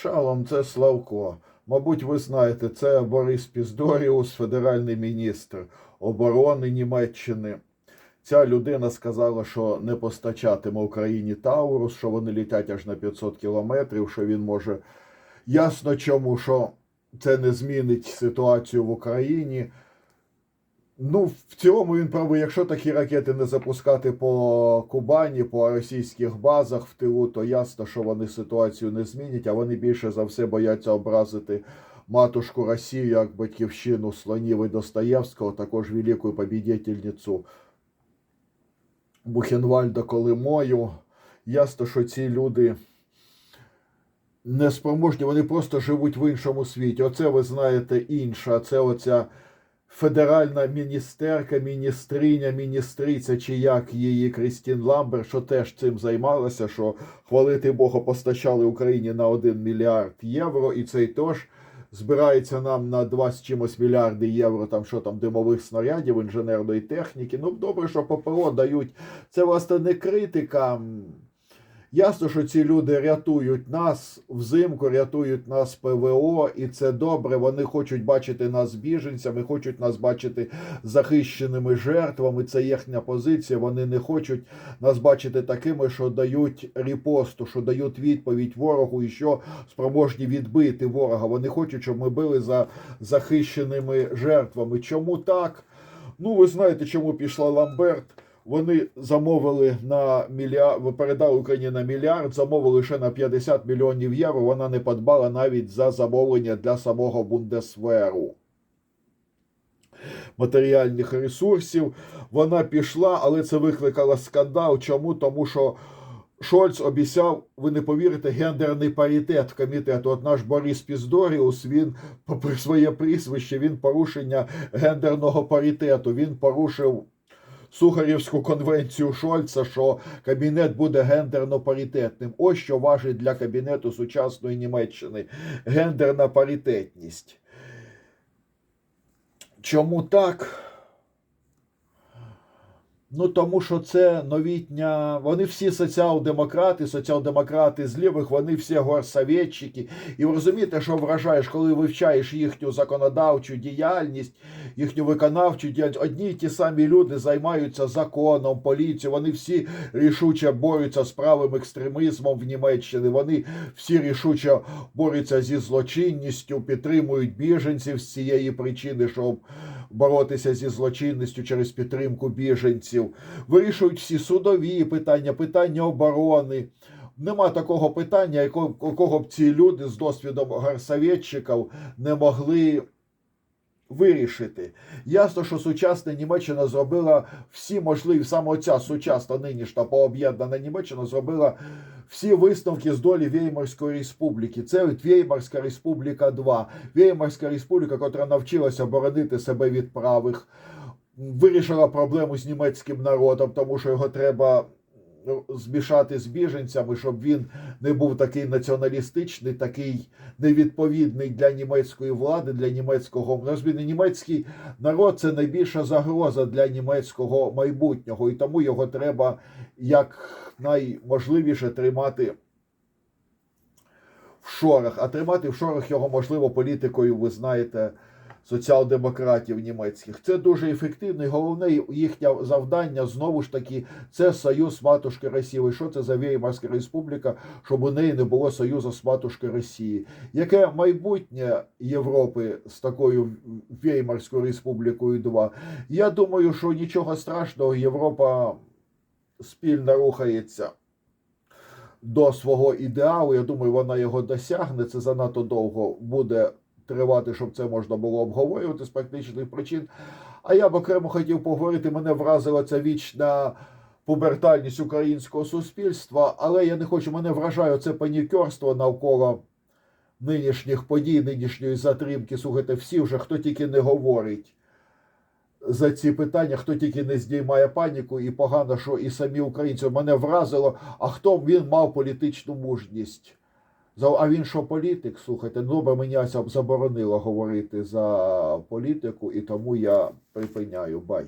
Шалом, це Славко. Мабуть, ви знаєте, це Борис Піздоріус, федеральний міністр оборони Німеччини. Ця людина сказала, що не постачатиме Україні Таурус, що вони літять аж на 500 кілометрів, що він може. Ясно чому, що це не змінить ситуацію в Україні. Ну, в цілому він правий, якщо такі ракети не запускати по Кубані, по російських базах в тилу, то ясно, що вони ситуацію не змінять, а вони більше за все бояться образити матушку Росію як батьківщину слонів і Достоєвського, також велику побідітельницю Бухенвальда Колимою. Ясно, що ці люди неспроможні, вони просто живуть в іншому світі. Оце ви знаєте інше, це оця федеральна міністерка, міністриня, міністриця, чи як її Крістін Ламбер, що теж цим займалася, що хвалити Бога постачали Україні на 1 мільярд євро, і цей тож збирається нам на 2 з чимось мільярди євро, там що там димових снарядів, інженерної техніки. Ну, добре, що ППО дають. Це власне не критика. Ясно, що ці люди рятують нас взимку, рятують нас ПВО, і це добре. Вони хочуть бачити нас біженцями, хочуть нас бачити захищеними жертвами. Це їхня позиція. Вони не хочуть нас бачити такими, що дають ріпосту, що дають відповідь ворогу, і що спроможні відбити ворога. Вони хочуть, щоб ми били за захищеними жертвами. Чому так? Ну, ви знаєте, чому пішла Ламберт. Вони замовили на мільярд, передали Україні на мільярд, замовили ще на 50 мільйонів євро. Вона не подбала навіть за замовлення для самого Бундесверу матеріальних ресурсів. Вона пішла, але це викликало скандал. Чому? Тому що Шольц обіцяв, ви не повірите, гендерний паритет комітету. От наш Борис Піздоріус, він попри своє прізвище, він порушення гендерного паритету. Він порушив. Сухарівську конвенцію Шольца, що кабінет буде гендерно паритетним. Ось що важить для кабінету сучасної Німеччини гендерна паритетність. Чому так? Ну, тому що це новітня. Вони всі соціал-демократи, соціал-демократи з лівих, вони всі горсоветчики. І ви розумієте, що вражаєш, коли вивчаєш їхню законодавчу діяльність, їхню виконавчу діяльність. Одні й ті самі люди займаються законом, поліцією. Вони всі рішуче борються з правим екстремізмом в Німеччині. Вони всі рішуче борються зі злочинністю, підтримують біженців з цієї причини, щоб боротися зі злочинністю через підтримку біженців, вирішують всі судові питання, питання оборони. Нема такого питання, якого, б ці люди з досвідом гарсавєтчиків не могли вирішити. Ясно, що сучасна Німеччина зробила всі можливі, саме оця сучасна нинішня пооб'єднана Німеччина зробила всі висновки з долі Веймарської республіки. Це от Веймарська республіка 2. Веймарська республіка, котра навчилася боронити себе від правих, вирішила проблему з німецьким народом, тому що його треба змішати з біженцями, щоб він не був такий націоналістичний, такий невідповідний для німецької влади, для німецького розумієте, німецький народ це найбільша загроза для німецького майбутнього, і тому його треба як найможливіше тримати в шорах. А тримати в шорах його можливо політикою, ви знаєте, соціал-демократів німецьких. Це дуже ефективно. І головне їхнє завдання знову ж таки це союз матушки Росії. Що це за Веймарська республіка, щоб у неї не було союзу з матушки Росії? Яке майбутнє Європи з такою Веймарською республікою 2? Я думаю, що нічого страшного Європа спільно рухається до свого ідеалу. Я думаю, вона його досягне. Це занадто довго буде тривати, щоб це можна було обговорювати з практичних причин. А я б окремо хотів поговорити, мене вразила ця вічна пубертальність українського суспільства, але я не хочу, мене вражає це панікерство навколо нинішніх подій, нинішньої затримки. Слухайте, всі вже хто тільки не говорить за ці питання, хто тільки не здіймає паніку, і погано, що і самі українці мене вразило. А хто він мав політичну мужність? А він що політик? Слухайте, бо мені заборонила говорити за політику, і тому я припиняю. Бай.